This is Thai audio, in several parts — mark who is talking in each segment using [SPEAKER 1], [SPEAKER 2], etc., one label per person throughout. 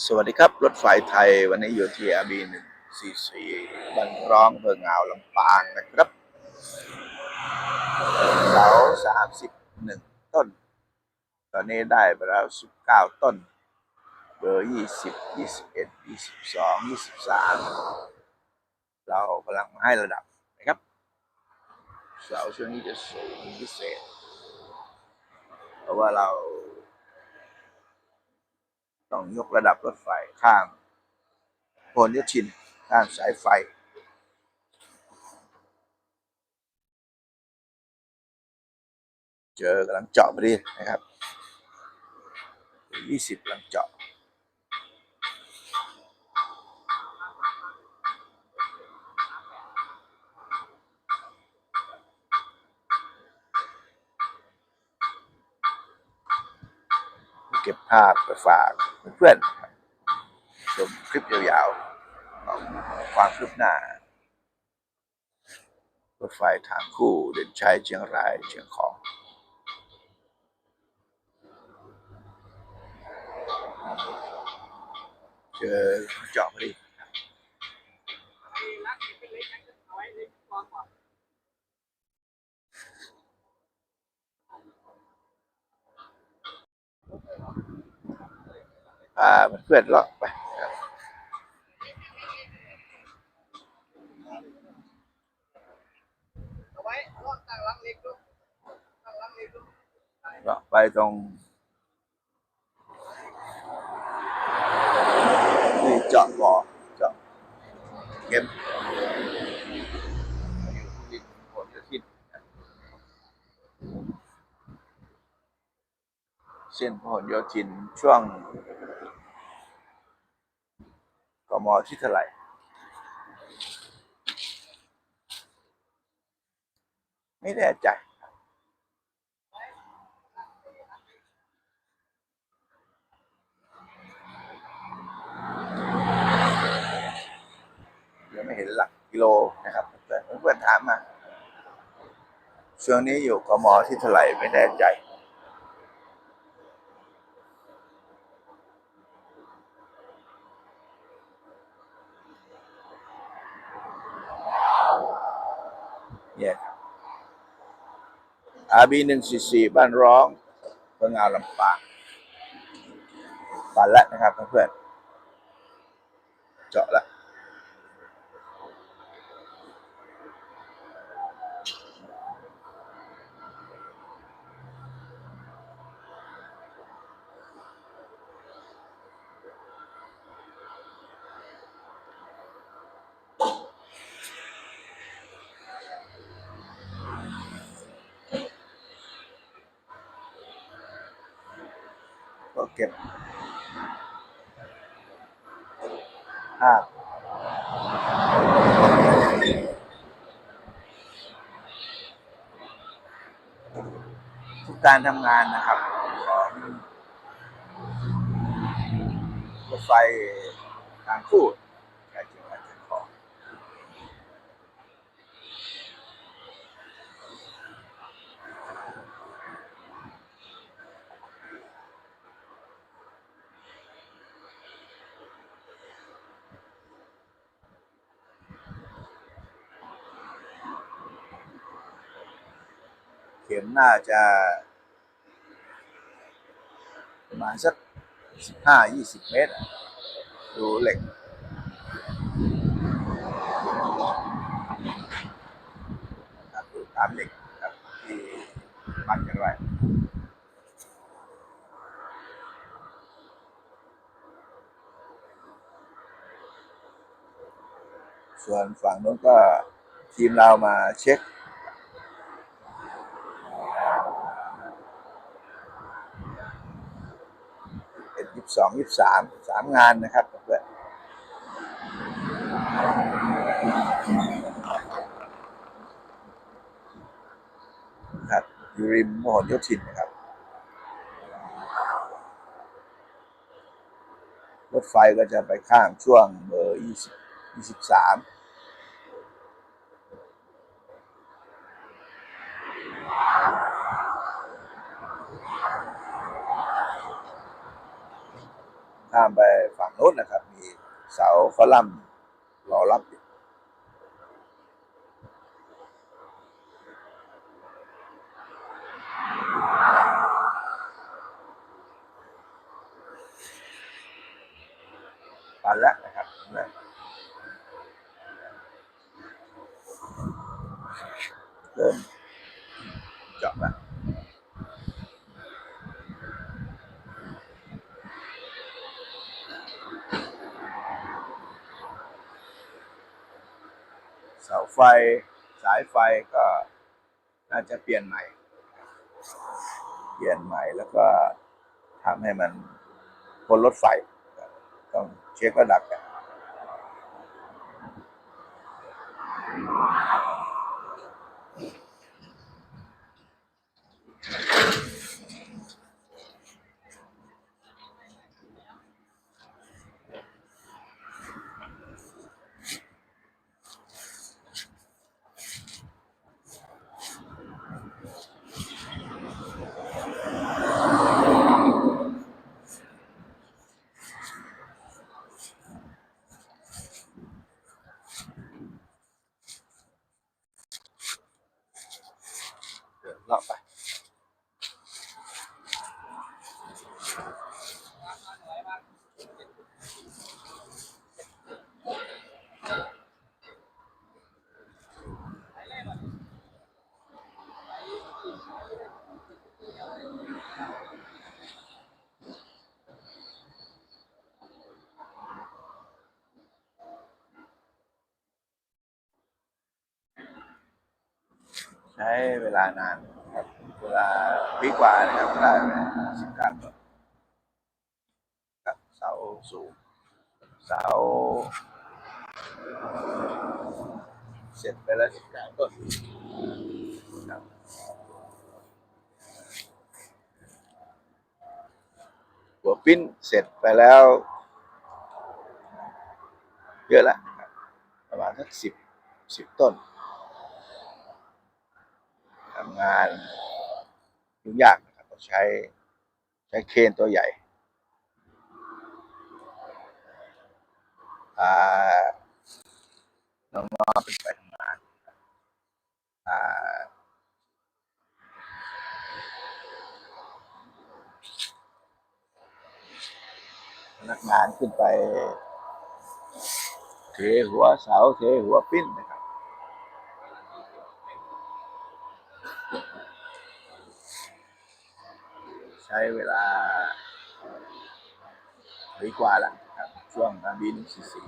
[SPEAKER 1] สวัสดีครับ รถไฟไทยวันนี้อยู่ที่อาบีหนึ่งสี่สี่บันร้องเพิงอ่าวลำปางนะครับเสาสามสิบหนึ่งต้น ตอนนี้ได้ไปแล้วสิบเก้าต้น เบอร์ยี่สิบยี่สิบเอ็ดยี่สิบสองยี่สิบสามเรากำลังให้ระดับนะครับ เสาช่วงนี้จะสูงพิเศษ เพราะว่าเรา ต้องยกระดับรถไฟข้ามพลยชินข้ามสายไฟ เจอกำลังเจาะพอดีนะครับยี่สิบกำลังเจาะ เก็บภาพไปฝากเพื่อนชมคลิปยาวๆของความคืบหน้ารถไฟทางคู่เด่นชัยเชียงรายเชียงของเจอเจาะพอดีพาเพื่อนเลาะไป
[SPEAKER 2] เลาะ
[SPEAKER 1] ไปตรงนี่เจาะบ่อเจาะเก็บเส้นพหลโยธินช่วง กมอที่เท่าไหร่ไม่แน่ใจยังไม่เห็นหลักกิโลนะครับเพื่อนเพื่อนถามมาช่วงนี้อยู่กมที่เท่าไหร่ไม่แน่ใจ เนี่ย อาบีหนึ่งสี่สี่บ้านร้องเพื่องาลำปางปันแล้วนะครับเพื่อนเจาะแล้ว ก็เก็บภาทุกการทำงานนะครับของรถไฟทางคู่ใช้จังหวัดเชียงของ เข็มน่าจะประมาณสักสิบห้ายี่สิบเมตร ดูเหล็ก ดูตามเหล็กครับที่มัดกันไว้ส่วนฝั่งนู้นก็ทีมเรามาเช็ค เอ็ดยี่สิบสองยี่สิบสามสามงานนะครับเพื่อนครับอยู่ริมมหนโยธินนะครับ รถไฟก็จะไปข้ามช่วงเบอร์ยี่สิบยี่สิบสาม ข้ามไปฝั่งโน้นนะครับ มี เสาคอลัมน์รอรับอยู่ปันแล้วนะครับนะเริ่มเจาะแล้วาไฟสายไฟก็น่าจะเปลี่ยนใหม่ เปลี่ยนใหม่แล้วก็ทำให้มันพ้นรถไฟ ต้องเช็คระดับกัน เดินเลาะไป ใช้เวลานาน ครับเวลาปีกว่านะครับได้สิบเก้าต้นกับเสาสูงเสาเสร็จไปแล้วสิบเก้าต้นครับหัวปิ้นเสร็จไปแล้ว เยอะละประมาณสักสิบสิบต้นทำงาน ยุ่งยากนะครับต้องใช้ใช้เคนตัวใหญ่น้องๆไปไปทำงานาพนักงานขึ้นไปเทหัวเสาเทหัวปิ้นนะครับ ใช้เวลาปีกว่าแล้วครับช่วงบีหนึ่งสี่สี่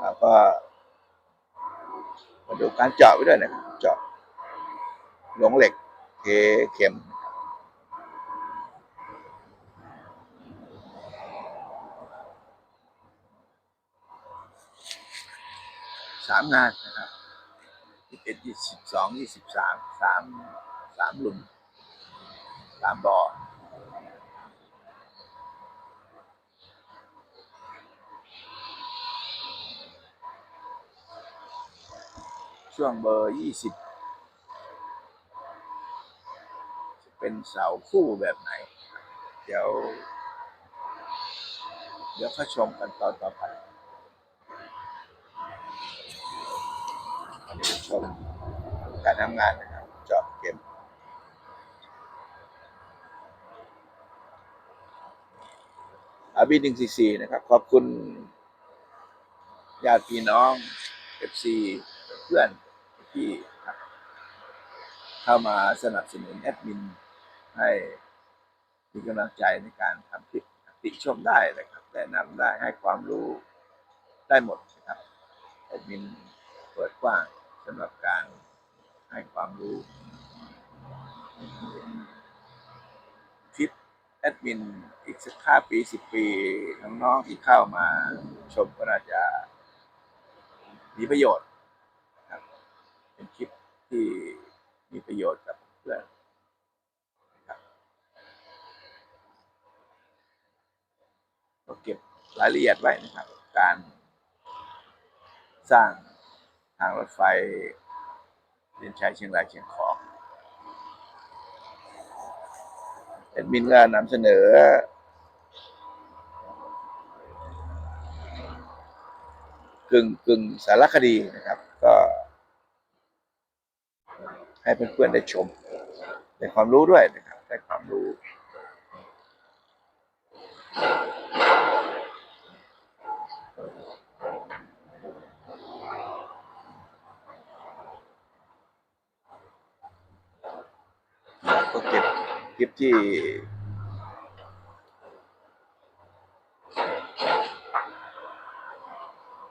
[SPEAKER 1] แล้วก็มาดูการเจาะไปด้วยนะครับเจาะหลงเหล็กเทเข็ม สามงานนะครับยี่สิบเอ็ดยี่สิบสองยี่สิบสามสามสามหลุมสามบ่อช่วงเบอร์ยี่สิบเป็นเสาคู่แบบไหน เดี๋ยว เดี๋ยวเข้าชมกันตอนต่อไป ชมการทำงานนะครับจอบเก็บอาบีหนึ่งสี่สี่นะครับ ขอบคุณญาติพี่น้องเอฟซีเพื่อนที่เข้ามาสนับสนุนแอดมิน ให้มีกำลังใจในการทำคลิปติชมได้นะครับแนะนำได้ให้ความรู้ได้หมดนะครับแอดมินเปิดกว้าง สำหรับการให้ความรู้คลิปแอดมินอีกสักห้าปีสิบปีน้องๆที่เข้ามาชมก็น่าจะมีประโยชน์นครับเป็นคลิปที่มีประโยชน์กับเพื่อนครับก็เก็บรายละเอียดไว้นะครับ การสร้าง ทางรถไฟเลียนชัยเชียงรายเชียงของแอดมินก็นำเสนอ กึ่งกึ่งสารคดีนะครับ ก็ ให้เพื่อนๆได้ชมได้ความรู้ด้วยนะครับ ได้ความรู้ ก็เก็บคลิปที่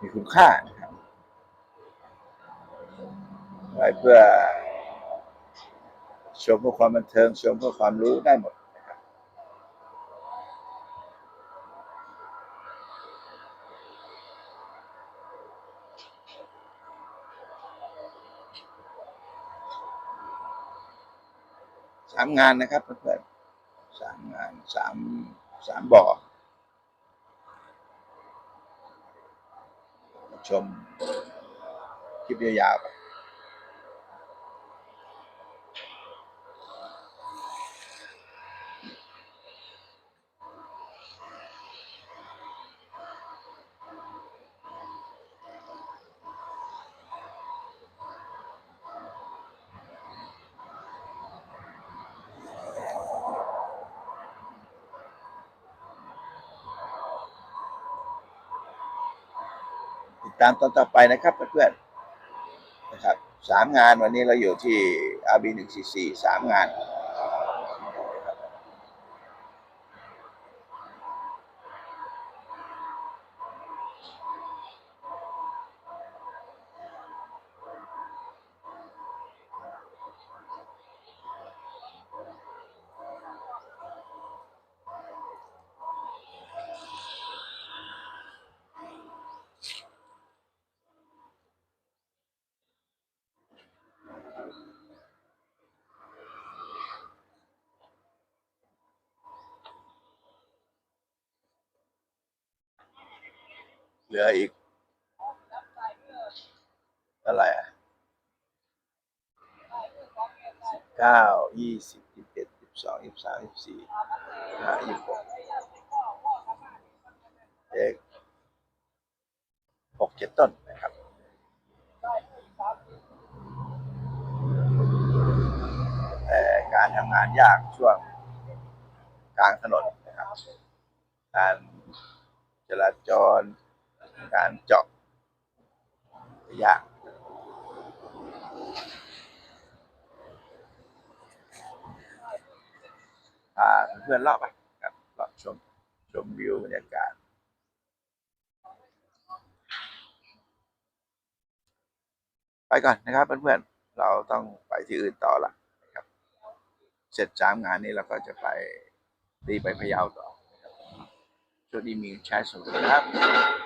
[SPEAKER 1] มีคุณค่านะครับไว้เพื่อชมเพื่อความบันเทิงชมเพื่อความรู้ได้หมดนะครับ สามงานนะครับเพื่อนๆสามงานสามสามบ่อชมคลิปยาวๆไป ตามตอนต่อไปนะครับเพื่อนๆนะครับสามงานวันนี้เราอยู่ที่อาบีหนึ่งสี่สี่สามงาน ลืออีกเท่าไรอะสิบเก้ายี่สิบยี่สิบเอ็ดยี่สิบสองยี่สิบสามยี่สิบสี่ห้ายี่สิบหกเอกหกเจ็ดต้นนะครับแต่การทำงานยากช่วงกลางถนนนะครับ การจราจร การเจาะยากพาเพื่อนเลาะไปครับเลาะชมชมวิวบรรยากาศไปก่อนนะครับเพื่อนๆ เราต้องไปที่อื่นต่อละนะครับ เสร็จสามงานนี้เราก็จะไปรีไปพะเยาต่อนะครับช่วงนี้มีใช้สมุดครับ